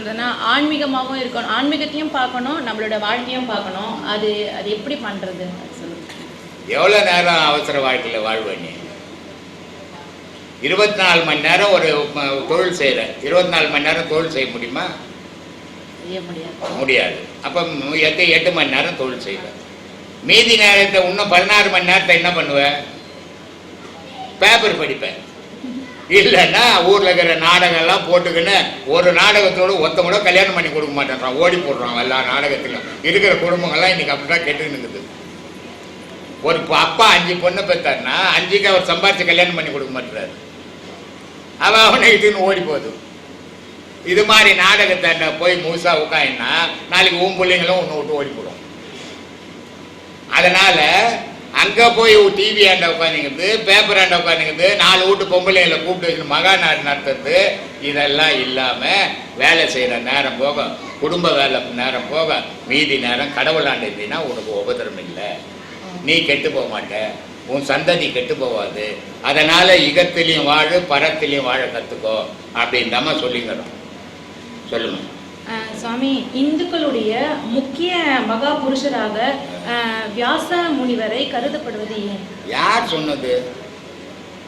சொல்றதுன்னா ஆன்மீகமாகவும் இருக்கணும். ஆன்மீகத்தையும் பார்க்கணும் நம்மளோட வாழ்க்கையும் பார்க்கணும். அது அது எப்படி சொல்லுங்க. எவ்வளோ நேரம் அவசர வாழ்க்கையில் வாழ்வ நீ? இருபத்தி நாலு மணி நேரம் ஒரு தொழில் செய்கிற இருபத்தி நாலு மணி நேரம் தொழில் செய்ய முடியுமா? முடியாது. அப்போ எட்டு எட்டு மணி நேரம் தொழில் செய்வேன் மீதி நேரத்தை இன்னும் பதினாறு மணி நேரத்தை என்ன பண்ணுவேன் பேப்பர் படிப்பேன் இல்லைன்னா ஊரில் இருக்கிற நாடகம்லாம் போட்டுக்கின்னு ஒரு நாடகத்தோட ஒருத்தவங்கள கல்யாணம் பண்ணி கொடுக்க மாட்டேன்றான் ஓடி போடுறான் எல்லா நாடகத்திலும். இருக்கிற குடும்பங்கள்லாம் இன்னைக்கு அப்படி தான் கெட்டு இருக்குது. ஒரு அப்பா அஞ்சு பொண்ணை பெற்றார்னா அஞ்சுக்கு அவர் சம்பாரித்து கல்யாணம் பண்ணி கொடுக்க மாட்டேறாரு. அவன் அவனை இதுன்னு ஓடி போகுது. இது மாதிரி நாடகத்தை போய் முழுசா உட்காயின்னா நாளைக்கு உன் பிள்ளைங்களும் ஒன்று விட்டு ஓடி போடும் அதனால அங்கே போய் டிவி ஆண்ட உட்காந்துங்கிறது பேப்பர் ஆண்ட உட்காந்துங்கிறது நாலு வீட்டு பொம்பளைங்களை கூப்பிட்டு வச்சு மகா நாடு நடத்துறது இதெல்லாம் இல்லாமல் வேலை செய்கிற நேரம் போக குடும்ப வேலை நேரம் போக மீதி நேரம் கடவுள் இருந்தீங்கன்னா உனக்கு உபதிரம் இல்லை. நீ கெட்டு போக மாட்ட. உன் சந்ததி கெட்டு போகாது அதனால் இகத்திலையும் வாழு பரத்திலையும் வாழ கற்றுக்கோ அப்படின்னு நம்ம சொல்லிக்கிறோம். சொல்லுங்கள் சுவாமி இந்துக்களுடைய முக்கிய மகா புருஷராக வியாச முனிவரை கருதப்படுவது ஏன்? யார் சொன்னது?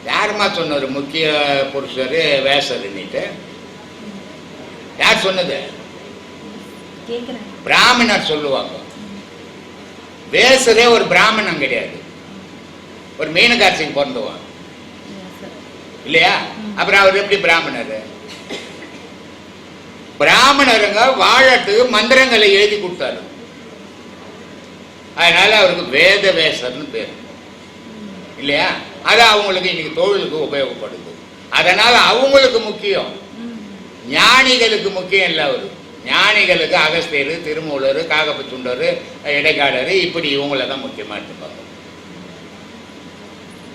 யாருமா சொன்னது? முக்கிய புருஷர் வேசருன்னுட்டு. யார் சொன்னது? பிராமணர் சொல்லுவாங்க. வேசரே ஒரு பிராமணன் கிடையாது. ஒரு மீனகாட்சிக்கு பிறந்தவன். இல்லையா? அப்புறம் அவர் எப்படி பிராமணர்? பிராமணருங்க வாழத்துக்கு மந்திரங்களை எழுதி கொடுத்தாரு. அதனால அவருக்கு வேத வேசர்னு பேர். இல்லையா? அது அவங்களுக்கு இன்னைக்கு தொழிலுக்கு உபயோகப்படுது. அதனால அவங்களுக்கு முக்கியம். ஞானிகளுக்கு முக்கியம் இல்லை அவரு. ஞானிகளுக்கு அகஸ்தியர் திருமூலர் காகப்பச்சுண்டர் இடைக்காலர் இப்படி இவங்கள தான் முக்கியமாக எடுத்துப்பாங்க.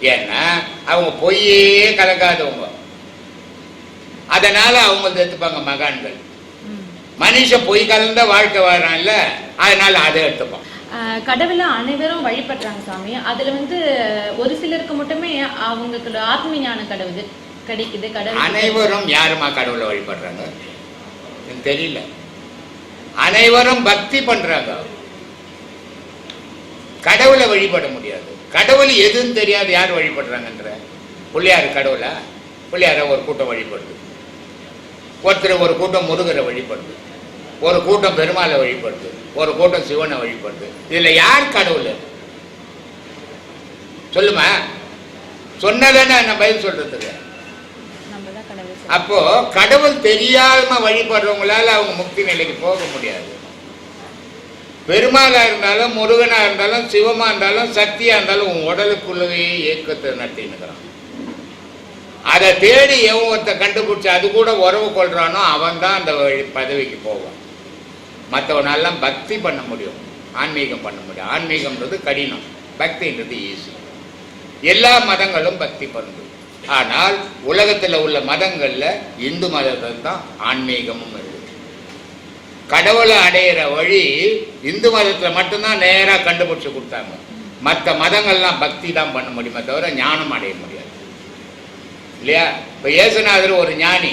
ஏன்னா அவங்க பொய்யே கலக்காதவங்க. அதனால அவங்க எடுத்துப்பாங்க மகான்கள். மனுஷன் பொய் கலந்த வாழ்க்கை வாழ்றான்ல அதனால அதை எடுத்துப்பான் அஹ், கடவுளை அனைவரும் வழிபடுறாங்க சாமி. அதுல வந்து ஒரு சிலருக்கு மட்டுமே அவங்களுக்கு ஆத்ம ஞானம் கடவுது கிடைக்குது கடவுள் அனைவரும் யாருமா கடவுளை வழிபடுறாங்க? தெரியல. அனைவரும் பக்தி பண்றாங்க. கடவுளை வழிபட முடியாது. கடவுள் எதுன்னு தெரியாது யார் வழிபடுறாங்கன்ற. பிள்ளையார் கடவுளா? பிள்ளையார ஒரு கூட்டம் வழிபடுது. ஒருத்தர் ஒரு கூட்டம் முருகரை வழிபடுது. ஒரு கூட்டம் பெருமாளை வழிபடுது. ஒரு கூட்டம் சிவனை வழிபடுது. இதுல யார் கடவுள்? சொல்லுமா? சொன்னதானே நான் பதில் சொல்றதுக்கு. அப்போ கடவுள் தெரியாம வழிபடுறவங்களால அவங்க முக்தி நிலைக்கு போக முடியாது. பெருமாளா இருந்தாலும் முருகனா இருந்தாலும் சிவமா இருந்தாலும் சக்தியா இருந்தாலும் உன் உடலுக்குள்ளவே இயக்கத்தை நடத்தினுக்கிறான் அதை தேடி எவன் ஒருத்த கண்டுபிடிச்சு அது கூட உறவு கொள்றானோ அவன் தான் அந்த வழி- பதவிக்கு போவான். மற்றவனெல்லாம் பக்தி பண்ண முடியும் ஆன்மீகம் பண்ண முடியும். ஆன்மீகம்ன்றது கடினம் பக்தின்றது ஈஸி எல்லா மதங்களும் பக்தி பண்ணுது. ஆனால் உலகத்தில் உள்ள மதங்களில் இந்து மதத்தில் தான் ஆன்மீகமும் இருக்குது கடவுளை அடையிற வழி இந்து மதத்தில் மட்டும்தான் நேராக கண்டுபிடிச்சு கொடுத்தாங்க. மற்ற மதங்கள்லாம் பக்தி தான் பண்ண முடியுமே தவிர ஞானம் அடைய முடியும் இல்லையா? இப்போ இயேசுநாதர் ஒரு ஞானி.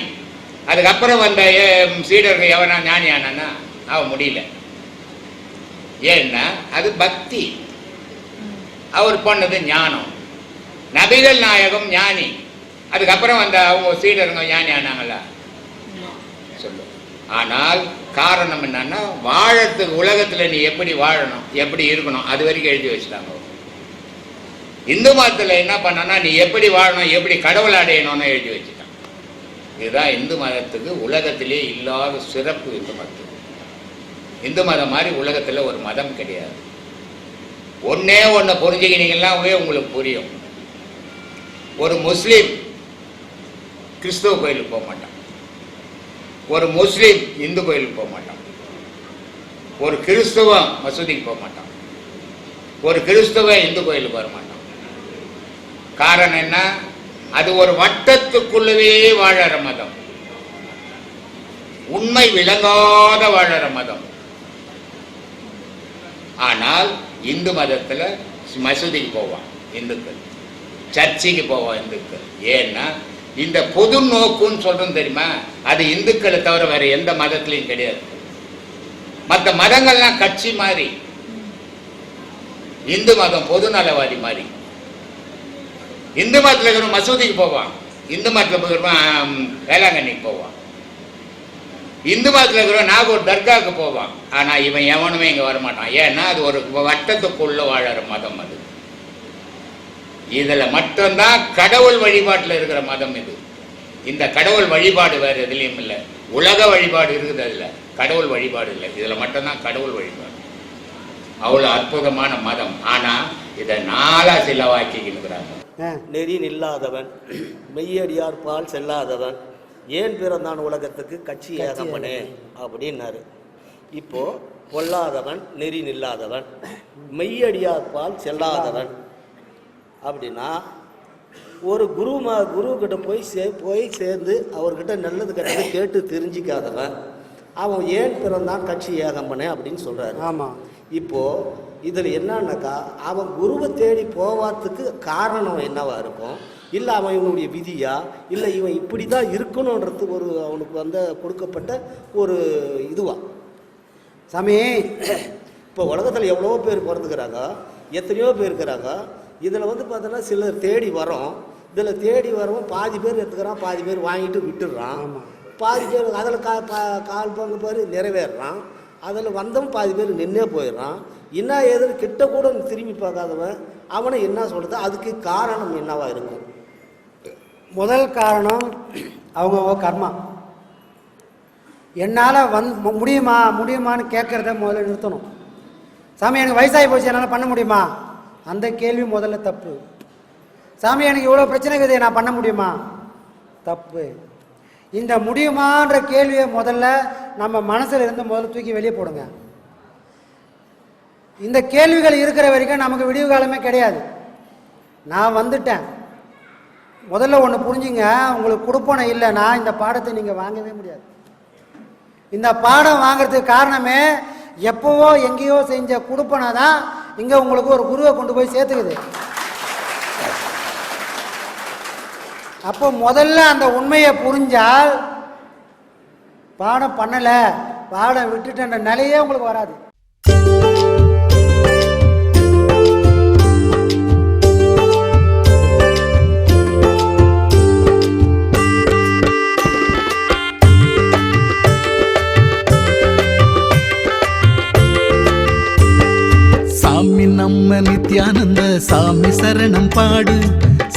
அதுக்கப்புறம் வந்த சீடர்கள் எவனா ஞானி ஆனானா அவன் முடியல. ஏன்னா அது பக்தி. அவர் பண்ணது ஞானம். நபிகள் நாயகம் ஞானி. அதுக்கப்புறம் வந்த அவங்க சீடருங்க ஞானி ஆனாங்களா சொல்லு. ஆனால் காரணம் என்னன்னா வாழறதுக்கு உலகத்துல நீ எப்படி வாழணும் எப்படி இருக்கணும் அது வரைக்கும் எழுதி வச்சுட்டாங்க இந்து மதத்தில் என்ன பண்ணனா நீ எப்படி வாழணும் எப்படி கடவுள் அடையணும்னு எழுதி வச்சுட்டான். இதுதான் இந்து மதத்துக்கு உலகத்திலே இல்லாத சிறப்பு இந்து மதத்துக்கு. இந்து மதம் மாதிரி உலகத்தில் ஒரு மதம் கிடையாது. ஒன்றே ஒன்று புரிஞ்சுக்கினீங்கன்னாவே உங்களுக்கு புரியும். ஒரு முஸ்லீம் கிறிஸ்துவ கோயிலுக்கு போக மாட்டான். ஒரு முஸ்லீம் இந்து கோயிலுக்கு போக மாட்டான். ஒரு கிறிஸ்துவ மசூதிக்கு போக மாட்டான். ஒரு கிறிஸ்துவ இந்து கோயிலுக்கு வர மாட்டான். காரணம் என்ன? அது ஒரு வட்டத்துக்குள்ளவே வாழற மதம். உண்மை விளங்காத வாழற மதம். ஆனால் இந்து மதத்துல மசூதிக்கு போவான் இந்துக்கள். சர்ச்சைக்கு போவான் இந்துக்கள். ஏன்னா இந்த பொது நோக்குன்னு சொல்றோம் தெரியுமா? அது இந்துக்களை தவிர வேற எந்த மதத்திலையும் கிடையாது. மற்ற மதங்கள்லாம் கட்சி மாதிரி. இந்து மதம் பொது நலவாதி மாதிரி. இந்து மதத்தில் இருக்கிற மசூதிக்கு போவான். இந்து மதத்தில் இருக்கிறவன் வேளாங்கண்ணிக்கு போவான். இந்து மதத்தில் இருக்கிறவன் நாகூர் தர்காவுக்கு போவான். ஆனால் இவன் எவனுமே இங்கே வரமாட்டான். ஏன்னா அது ஒரு வட்டத்துக்குள்ள வாழற மதம் அது. இதில் மட்டும்தான் கடவுள் வழிபாட்டில் இருக்கிற மதம் இது. இந்த கடவுள் வழிபாடு வேறு எதுலேயும் இல்லை. உலக வழிபாடு இருக்குது அதில். கடவுள் வழிபாடு இல்லை. இதில் மட்டும்தான் கடவுள் வழிபாடு. அவ்வளோ அற்புதமான மதம். ஆனால் இதை நாளா சிலவாக்கிக்கிறாங்க நெறி நில்லாதவன் மெய்யடியார் பால் செல்லாதவன் ஏன் பிறந்தான் உலகத்துக்கு கட்சி ஏகம்பனே அப்படின்னாரு. இப்போ பொல்லாதவன் நெறி நில்லாதவன் மெய்யடியார் பால் செல்லாதவன். அப்படின்னா ஒரு குரு மா குரு கிட்ட போய் சே போய் சேர்ந்து அவர்கிட்ட நல்லது கெட்டது கேட்டு தெரிஞ்சிக்காதவன். அவன் ஏன் பிறந்தான் கட்சி ஏகம்பனே அப்படின்னு சொல்றாரு. ஆமாம் இப்போ இதில் என்னன்னாக்கா அவன் குருவை தேடி போவாததுக்கு காரணம் என்னவா இருக்கும்? இல்லை அவன் இவனுடைய விதியா? இல்லை இவன் இப்படி தான் இருக்கணுன்றது ஒரு அவனுக்கு வந்து கொடுக்கப்பட்ட ஒரு இதுவா? சாமி இப்போ உலகத்தில் எவ்வளோ பேர் பிறந்துக்கிறாங்க எத்தனையோ பேர் இருக்கிறாங்க. இதில் வந்து பார்த்தோன்னா சிலர் தேடி வரோம். இதில் தேடி வரவும் பாதி பேர் எடுத்துக்கிறான் பாதி பேர் வாங்கிட்டு விட்டுடுறான். பாதி பேர் அதில் கா கா- கால் பங்கு பேர் நிறைவேறுறான். அதில் வந்தவன் பாதி பேர் நின்னே போயிடுறான். என்ன ஏதுன்னு கிட்ட கூட திரும்பி பார்க்காதவன் அவனை என்ன சொல்கிறது அதுக்கு காரணம் என்னவாக இருக்கும்? முதல் காரணம் அவங்கவுங்க கர்மா. என்னால் வந் முடியுமா? முடியுமான்னு கேட்குறத முதல்ல நிறுத்தணும். சாமி எனக்கு வயசாகி போச்சு. என்னால் பண்ண முடியுமா? அந்த கேள்வி முதல்ல தப்பு. சாமி எனக்கு இவ்வளோ பிரச்சனை இருக்குது. நான் பண்ண முடியுமா? தப்பு. இந்த முடியுமான்ற கேள்வியை முதல்ல நம்ம மனசில் இருந்து முதல்ல தூக்கி வெளியே போடுங்க. இந்த கேள்விகள் இருக்கிற வரைக்கும் நமக்கு விடிவு காலமே கிடையாது. நான் வந்துட்டேன். முதல்ல ஒன்று புரிஞ்சுங்க உங்களுக்கு கொடுப்பனை இல்லைன்னா இந்த பாடத்தை நீங்கள் வாங்கவே முடியாது. இந்த பாடம் வாங்குறதுக்கு காரணமே எப்போவோ எங்கேயோ செஞ்ச கொடுப்பனை தான் இங்கே உங்களுக்கு ஒரு குருவை கொண்டு போய் சேர்த்துக்குது. அப்போ முதல்ல அந்த உண்மையை புரிஞ்சால் பாடம் பண்ணலை பாடம் விட்டுட்டன்ற நிலையே உங்களுக்கு வராது. சாமி நம்ம நித்யானந்த சாமி சரணம் பாடு.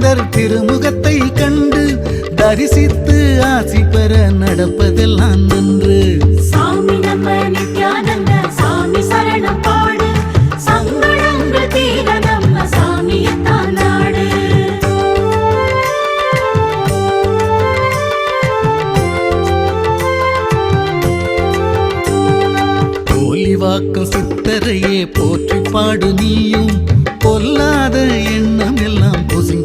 நித்யானந்தர் திருமுகத்தை கண்டு தரிசித்து ஆசி பெற நடப்பதெல்லாம் நன்று. சாமி நம்ம நித்யானந்த சாமி சரணம் பாடு. சங்கடங்கள் தீர நம்ம சாமியத்தான் நாடு. போலி வாக்கம் சித்தரையே போற்றி பாடு நீயும்.